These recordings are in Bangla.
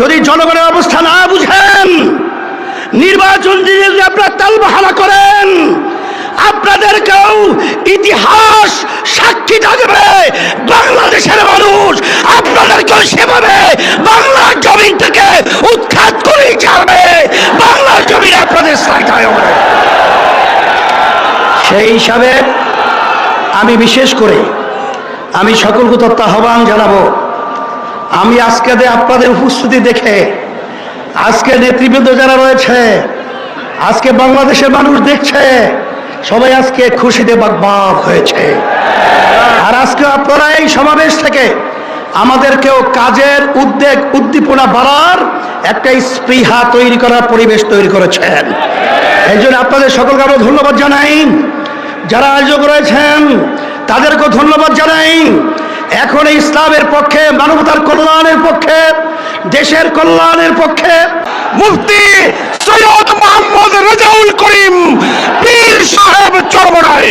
যদি জনগণের অবস্থা না বুঝেন, নির্বাচন যদি আপনারা তালবাহানা করেন, আপনাদেরকেও ইতিহাস সাক্ষী থাকবে, বাংলাদেশের মানুষ আপনাদেরকেও সেভাবে বাংলার জমিন থেকে উৎখাত করেই ছাড়বে, বাংলার জমিন আপনাদের সেই হিসাবে আমি বিশেষ করে আমি সকলকে তত্ত্ব আহ্বান জানাব আমি আজকে আপনাদের উপস্থিতি দেখে, আজকে নেতৃবৃন্দ যারা রয়েছে, আজকে বাংলাদেশের মানুষ দেখছে, সবাই আজকে খুশিতে বাগবাগ হয়েছে। আর আজকে আপনারা এই সমাবেশ থেকে আমাদেরকেও কাজের উদ্বেগ, উদ্দীপনা বাড়ার একটা স্পৃহা তৈরি করার পরিবেশ তৈরি করেছেন। এই জন্য আপনাদের সকলকে আমরা ধন্যবাদ জানাই। যারা আয়োজক রয়েছেন, তাদেরকেও ধন্যবাদ জানাই। এখন ইসলামের পক্ষে, মানবতার কল্যাণের পক্ষে, দেশের কল্যাণের পক্ষে মুফতি সৈয়দ মোহাম্মদ রেজাউল করিম পীর সাহেব চরমনাই।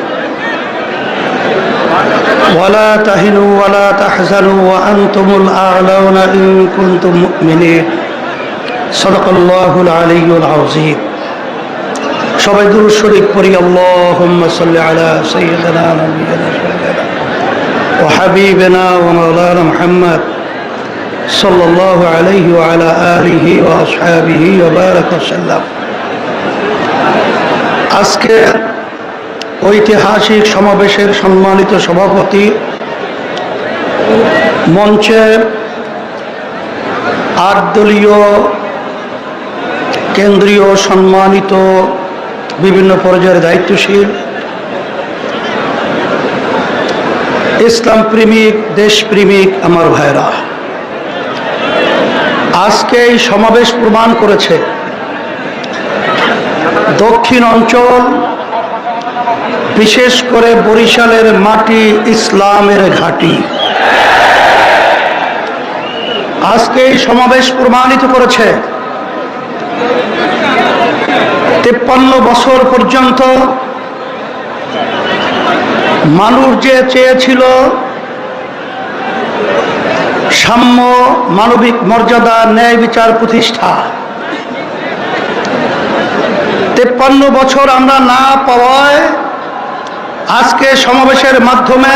ولا تهنوا ولا تحزنوا وأنتم الأعلون إن كنتم مؤمنين صدق الله العلي العظيم সবাই দুরুদ শরীফ পড়ি আল্লাহুম্মা সাল্লি আলা সাইয়্যিদিনা নাবিয়িনা শাফিঈনা ওয়া হাবিবিনা ওয়া মাওলানা মুহাম্মদ সাল্লাল্লাহু আলাইহি ওয়া আলা আলিহি ওয়া আসহাবিহি ওয়া বারাকা সাল্লাম আজকে ঐতিহাসিক সমাবেশের সম্মানিত সভাপতি মঞ্চে আট দলীয় কেন্দ্রীয় সম্মানিত বিভিন্ন পর্যায়ের দায়িত্বশীল ইসলাম প্রেমিক দেশপ্রেমিক আমার ভাইরা আজকে এই সমাবেশ প্রমাণ করেছে দক্ষিণ অঞ্চল বিশেষ করে বরিশালের মাটি ইসলামের ঘাঁটি। আজকে এই সমাবেশ প্রমাণিত করেছে, তেপ্পান্ন বছর পর্যন্ত মানুষ যে চেয়েছিল সাম্য মানবিক মর্যাদা ন্যায় বিচার প্রতিষ্ঠা। তেপ্পান্ন বছর আমরা না পাওয়ায় আজকে সমাবেশের মাধ্যমে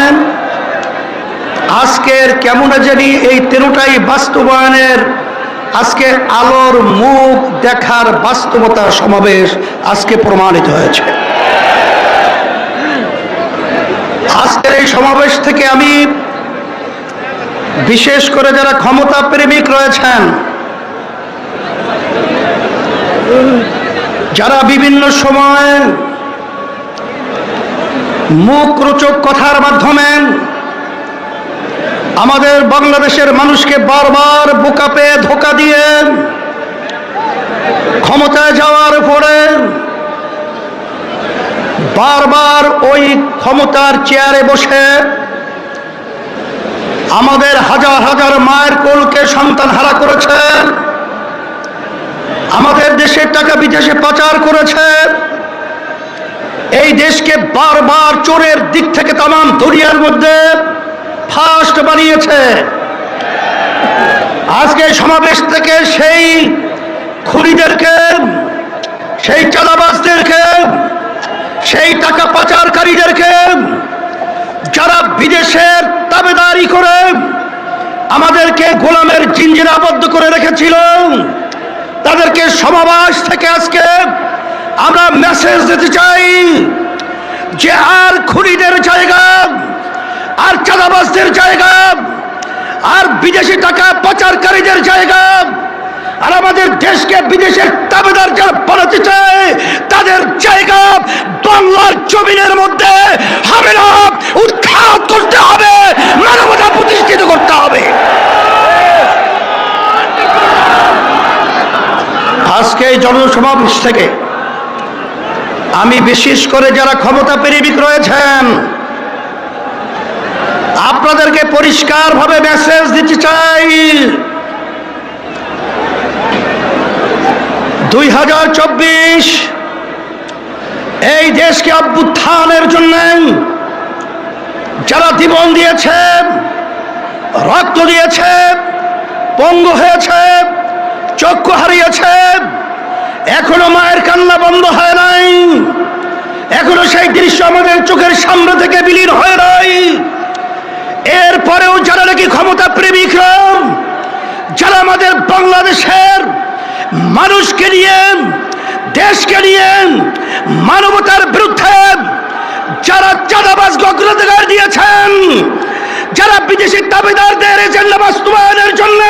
আজকের কেমন জানি এই তেরোটাই বাস্তবায়নের আজকে আলোর মুখ দেখার বাস্তবতার সমাবেশ আজকে প্রমাণিত হয়েছে। আজকের এই সমাবেশ থেকে আমি বিশেষ করে যারা ক্ষমতা প্রেমিক রয়েছেন, যারা বিভিন্ন সময় মুখ রোচক কথার মাধ্যমে আমাদের বাংলাদেশের মানুষকে বারবার বোকা পেয়ে ধোকা দিয়ে ক্ষমতায় যাওয়ার পরে বারবার ওই ক্ষমতার চেয়ারে বসে আমাদের হাজার হাজার মায়ের কোলকে সন্তান হারা করেছেন আমাদের দেশের টাকা বিদেশে পাচার করেছে। এই দেশকে বারবার চোরের দিক থেকে তাম দুনিয়ার মধ্যে ফাস্ট বানিয়েছে। আজকে সমাবেশ থেকে সেই খুনিদেরকে, সেই চালাবাসদেরকে সেই টাকা পাচারকারীদেরকে যারা বিদেশের দাবেদারি করে আমাদেরকে গোলামের জিঞ্জিরে আবদ্ধ করে রেখেছিল, তাদেরকে সমাবেশ থেকে আজকে আমরা মেসেজ দিতে চাই যে আর খুনিদের জায়গা আর চাঁদাবাজদের জায়গা আর বিদেশি টাকা পাচারকারীদের জায়গা। আর আমাদের দেশকে বিদেশের দাবেদার যারা বানাতে চায়, তাদের জায়গা বাংলার জমিনের মধ্যে হবে না। উৎখাত করতে হবে, মানবতা প্রতিষ্ঠিত করতে হবে। আজকে এই জনসমাবেশ থেকে আমি বিশেষ করে যারা ক্ষমতা প্রেমিক রয়েছেন আপনাদেরকে পরিষ্কারভাবে মেসেজ দিতে চাই। দুই হাজার চব্বিশ, এই দেশকে অভ্যুত্থানের জন্য যারা জীবন দিয়েছে, রক্ত দিয়েছে, পঙ্গু হয়েছে, চক্ষু হারিয়েছে, এখনও মায়ের কান্না বন্ধ হয় নাই। এখনও সেই দৃশ্য আমাদের চোখের সামনে থেকে বিলীন হয় নাই। এরপরেও যারা নাকি ক্ষমতা প্রেমিকরা যারা আমাদের বাংলাদেশের মানুষকে নিয়ে, দেশকে নিয়ে মানবতার বিরুদ্ধে যারা চাঁদাবাজ অগ্রাধিকার দিয়েছেন যারা বিদেশি দাবিদারদের এজেন্ডা বাস্তবায়নের জন্য,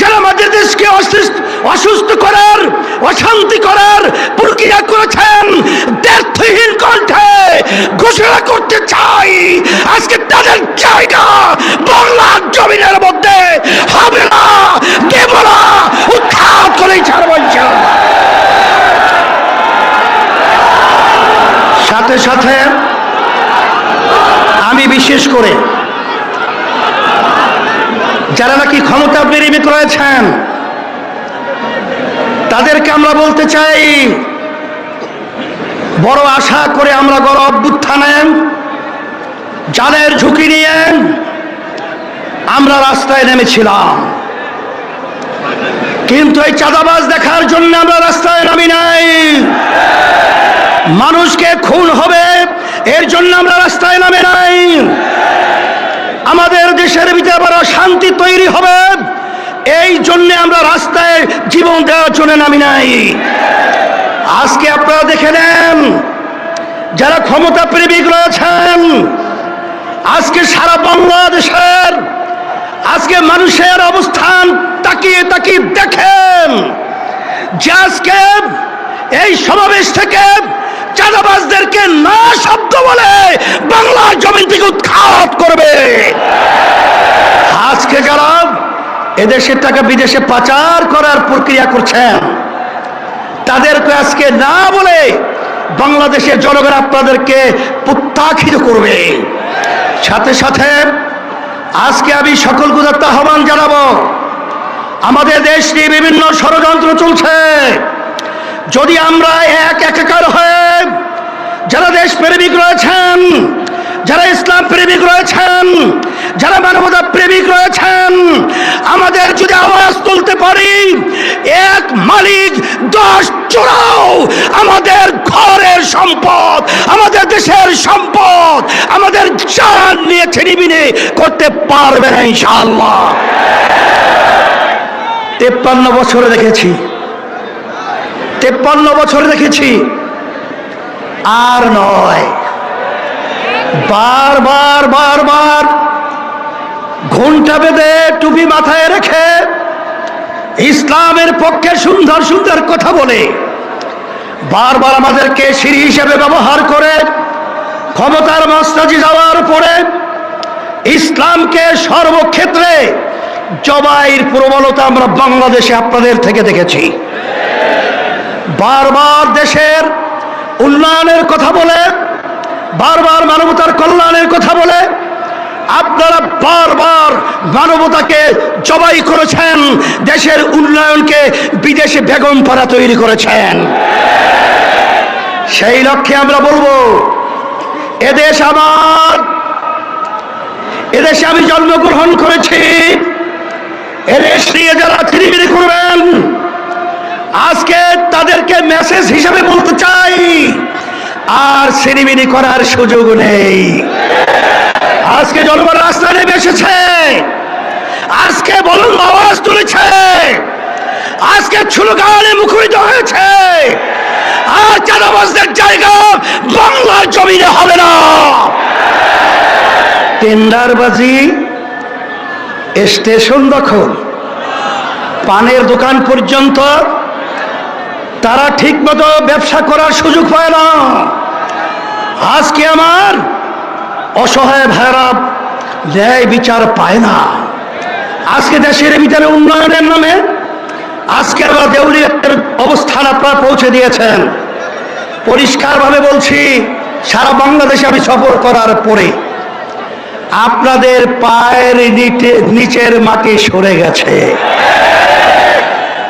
যারা আমাদের দেশকে অসুস্থ করার, অশান্তি করার প্রক্রিয়া করেছেন দ্ব্যর্থহীন কণ্ঠে ঘোষণা করতে চাই আজকে তাদের জায়গা বাংলার জমিনের মধ্যে হবে না দেব না উৎখাত করেই ছাড়ব। সাথে সাথে আমি বিশেষ করে যারা নাকি ক্ষমতা প্রেমিক রয়েছেন, তাদেরকে আমরা বলতে চাই, বড় আশা করে আমরা গড় অভ্যুত্থানে জানের ঝুঁকি নিয়ে আমরা রাস্তায় নেমেছিলাম। কিন্তু এই চাঁদাবাজ দেখার জন্য আমরা রাস্তায় নামি নাই। মানুষকে খুন হবে, এর জন্য আমরা রাস্তায় নামে নাই। আমাদের দেশের ভিতরে আবার শান্তি তৈরি হবে। এই জন্য আমরা রাস্তায় জীবন দেওয়ার জন্য নামি নাই। আজকে আপনারা দেখে নেন, যারা ক্ষমতা প্রেমিক রয়েছেন, আজকে সারা বাংলাদেশের, আজকে মানুষের অবস্থান তাকিয়ে তাকিয়ে দেখেন যে আজকে এই সমাবেশ থেকে চাঁদাবাজদেরকে না শব্দ বলে বাংলার জমিন থেকে উৎখাত করবে। আজকে যারা এদেশের টাকা বিদেশে পাচার করার প্রক্রিয়া করছেন, তাদেরকে আজকে না বলে বাংলাদেশের জনগণ আপনাদেরকে প্রত্যাখিত করবে। সাথে সাথে আজকে আমি সকল গুজার আহ্বান জানাব, আমাদের দেশ নিয়ে বিভিন্ন ষড়যন্ত্র চলছে। যদি আমরা এক একাকার হয়ে যারা দেশ প্রেমিক রয়েছেন, যারা ইসলাম প্রেমিক রয়েছেন, যারা মানবতা প্রেমিক রয়েছেন, আমাদের যদি আওয়াজ তুলতে পারি, এক মালিক, দশ চোরাও আমাদের ঘরের সম্পদ, আমাদের দেশের সম্পদ, আমাদের জান নিয়ে ছিনিবিনি করতে পারবে না ইনশাআল্লাহ। তেপ্পান্ন বছরে দেখেছি। তেপ্পান্ন বছর দেখেছি আর নয়। বারবার বারবার ঘণ্টা বেঁধে টুপি মাথায় রেখে ইসলামের পক্ষে সুন্দর সুন্দর কথা বলে বারবার আমাদেরকে সিঁড়ি হিসেবে ব্যবহার করে, ক্ষমতার মাস্তাজি যাওয়ার পরে ইসলামকে সর্বক্ষেত্রে জবাইয়ের প্রবলতা আমরা বাংলাদেশে আপনাদের থেকে দেখেছি। বারবার দেশের উন্নয়নের কথা বলে, বারবার মানবতার কল্যাণের কথা বলে, আপনারা বারবার মানবতাকে জবাই করেছেন, দেশের উন্নয়নকে বিদেশে বেগম পাড়া তৈরি করেছেন। সেই লক্ষ্যে আমরা বলব, এদেশ আমার, এদেশে আমি জন্মগ্রহণ করেছি, এদেশ নিয়ে যারা চিরিমিরি করবেন, আজকে তাদেরকে মেসেজ হিসেবে বলতে চাই, আর সিনিমিনি করার সুযোগ নেই। আজকে জনগণ রাস্তা নেমে এসেছে। আজকে বলুন আওয়াজ তুলেছে। আজকে ছুলগানে মুখরিত হয়েছে। আর চাঁদাবাজদের জায়গা বাংলার জমিনে হবে না। টেন্ডারবাজি, স্টেশন দখল, পানের দোকান পর্যন্ত তারা ঠিক মতো ব্যবসা করার সুযোগ পায় না। আজকে আমার অসহায় ভাইরা ন্যায় বিচার পায় না। আজকে দেশের ভিতরে উন্নয়নের নামে আজকে আমরা দেউলিয়ার অবস্থান আপনারা পৌঁছে দিয়েছেন। পরিষ্কারভাবে বলছি, সারা বাংলাদেশে আমি সফর করার পরে আপনাদের পায়ের নিচে- নিচের মাটি সরে গেছে।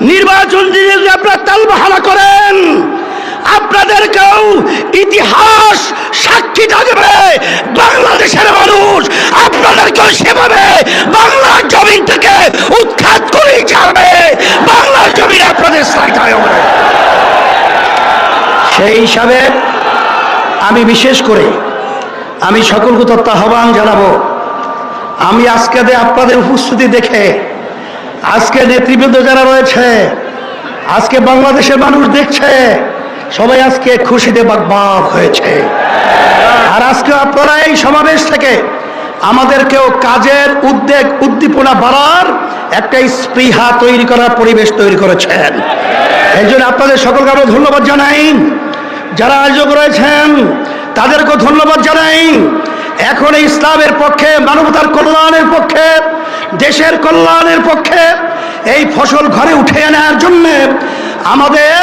নির্বাচন যদি আপনারা তালবাহানা করেন। আপনাদেরকেও ইতিহাস সাক্ষী থাকবে। বাংলাদেশের মানুষ আপনাদেরকেও সেভাবে বাংলার জমিন থেকে উৎখাত করেই যাবে বাংলার জমিন আপনাদের সেই হিসাবে আমি বিশেষ করে আমি সকলকে তত্ত্ব আহ্বান জানাব। আমি আজকে আপনাদের উপস্থিতি দেখে আজকে নেতৃবৃন্দ যারা রয়েছে, আজকে বাংলাদেশের মানুষ দেখছে, সবাই আজকে খুশিতে বাগবাগ হয়েছে। আর আজকে আপনারা এই সমাবেশ থেকে আমাদেরকেও কাজের উদ্বেগ, উদ্দীপনা বাড়ার একটা স্পৃহা তৈরি করার পরিবেশ তৈরি করেছেন। এই জন্য আপনাদের সকলকে আমরা ধন্যবাদ জানাই। যারা আয়োজক রয়েছেন, তাদেরকেও ধন্যবাদ জানাই। এখন ইসলামের পক্ষে, মানবতার কল্যাণের পক্ষে দেশের কল্যাণের পক্ষে এই ফসল ঘরে উঠে আনার জন্যে আমাদের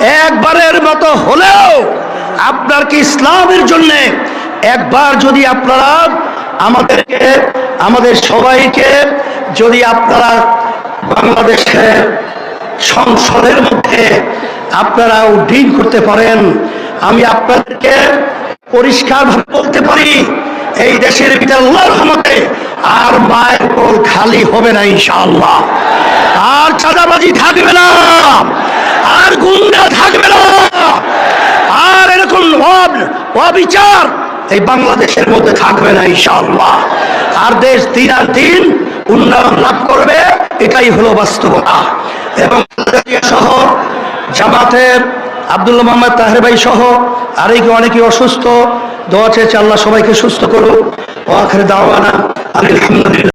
একবারের মতো হলেও আপনার কি ইসলামের জন্য একবার যদি আপনারা আমাদেরকে, আমাদের সবাইকে যদি আপনারা বাংলাদেশের সংসদের মধ্যে আপনারা উড্ডীন করতে পারেন, আমি আপনাদেরকে পরিষ্কারভাবে বলতে পারি, এই দেশের ভিতরে আল্লাহর রহমতে আর মায়ের কোল খালি হবে না ইনশাআল্লাহ। আর চাঁদাবাজি থাকবে না। গুন্ডা থাকবে না। আর এরকম অব- অবিচার এই বাংলাদেশের মধ্যে থাকবে না, ইনশাআল্লাহ। আর দেশ দিন আর দিন উন্নয়ন লাভ করবে, এটাই হলো বাস্তবতা। এবং সহ, জামাতের আব্দুল্লাহ মোহাম্মদ তাহের ভাই সহ আরেকে অনেকে অসুস্থ। দোয়া চেয়েছে আল্লাহ সবাইকে সুস্থ করুক। ও আখের দাওয়ানা আলহামদুলিল্লাহ।